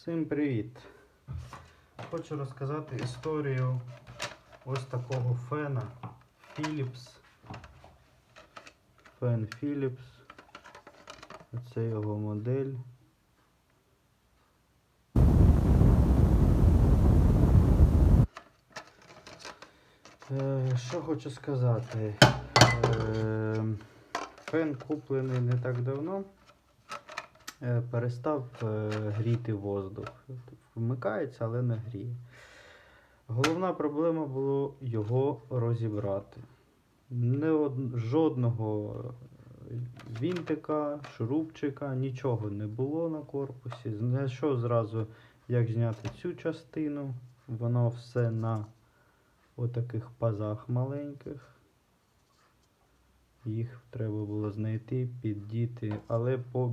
Всім привіт! Хочу розказати історію ось такого фена Philips. Фен Philips. Це його модель. Е, Що хочу сказати? Е, Фен куплений не так давно. Е, Перестав е, гріти воздух. Вмикається, але не гріє. Головна проблема було його розібрати. Не од... Жодного вінтика, шурупчика, нічого не було на корпусі. Знайшов зразу, як зняти цю частину. Воно все на отаких пазах маленьких. Їх треба було знайти, піддіти, але по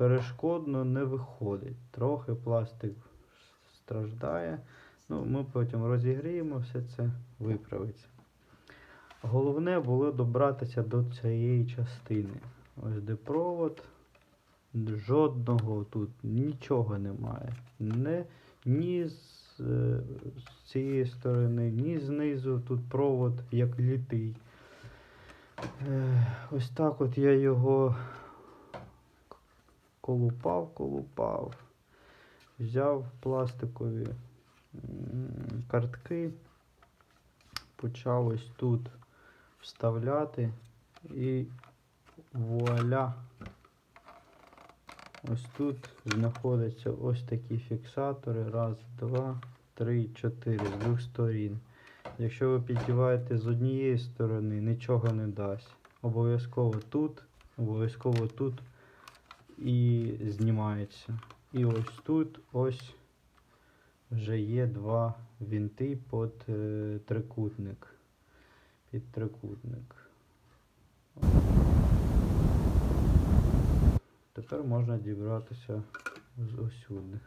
безперешкодно не виходить. Трохи пластик страждає. Ну, ми потім розігріємо, все це виправиться. Головне було добратися до цієї частини. Ось де провод. Жодного тут нічого немає. Не, ні з, е, з цієї сторони, ні знизу. Тут провод як літий. Е, Ось так от я його колупав, колупав, взяв пластикові картки, почав ось тут вставляти і вуаля. Ось тут знаходяться ось такі фіксатори. Раз, два, три, чотири з двох сторін. Якщо ви піддіваєте з однієї сторони, нічого не дасть. Обов'язково тут, обов'язково тут і знімається. І ось тут ось вже є два вінти під е, трикутник. Під трикутник. Тепер можна дібратися з осюди.